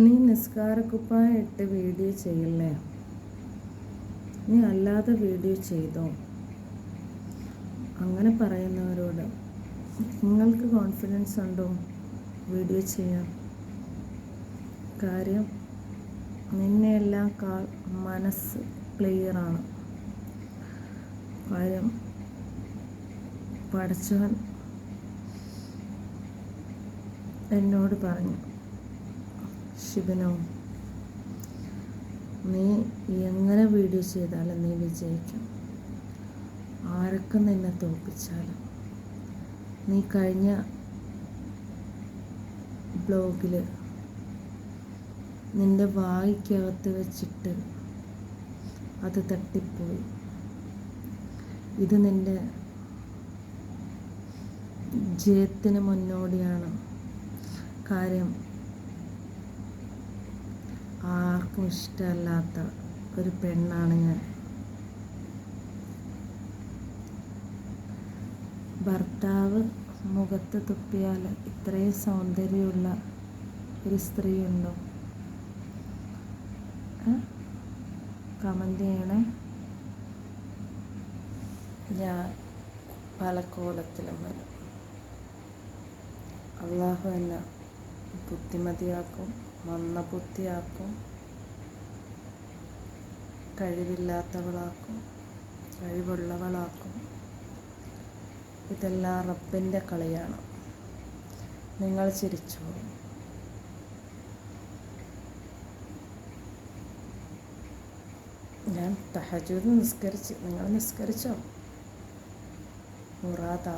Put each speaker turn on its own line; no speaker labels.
നീ നിസ്കാരക്കുപ്പായ ഇട്ട് വീഡിയോ ചെയ്യില്ലേ? നീ അല്ലാതെ വീഡിയോ ചെയ്തോ? അങ്ങനെ പറയുന്നവരോട് നിങ്ങൾക്ക് കോൺഫിഡൻസ് ഉണ്ടോ വീഡിയോ ചെയ്യാം കാര്യം നിന്നെയെല്ലാം കാൾ മനസ്സ് ക്ലിയറാണ് കാര്യം പഠിച്ചവൻ എന്നോട് പറഞ്ഞു. ശിവനോ നീ എങ്ങനെ വീഡിയോ ചെയ്താലും നീ വിജയിക്കും. ആരൊക്കെ നിന്നെ തോൽപ്പിച്ചാലും. നീ കഴിഞ്ഞ ബ്ലോഗിൽ നിന്റെ വായിക്കകത്ത് വെച്ചിട്ട് അത് തട്ടിപ്പോയി. ഇത് നിന്റെ ജയത്തിന് മുന്നോടിയാണ്. കാര്യം ആർക്കും ഇഷ്ടമല്ലാത്ത ഒരു പെണ്ണാണ് ഞാൻ. ഭർത്താവ് മുഖത്ത് തുപ്പിയാൽ ഇത്രയും സൗന്ദര്യമുള്ള ഒരു സ്ത്രീയുണ്ടോ? കമന്റ് ചെയ്യണേ. ഞാൻ പല കോലത്തിലും വരും. അള്ളാഹു എന്നെ ബുദ്ധിമതിയാക്കും മന്ദബുദ്ധിയാക്കും. കഴിവില്ലാത്തവളാക്കും കഴിവുള്ളവളാക്കും. ഇതെല്ലാം റബ്ബിന്റെ കളിയാണ്. നിങ്ങൾ ചിരിച്ചു? ഞാൻ തഹജൂദ് നിസ്കരിച്ച് നിങ്ങൾ നിസ്കരിച്ചോ? മുറാദ്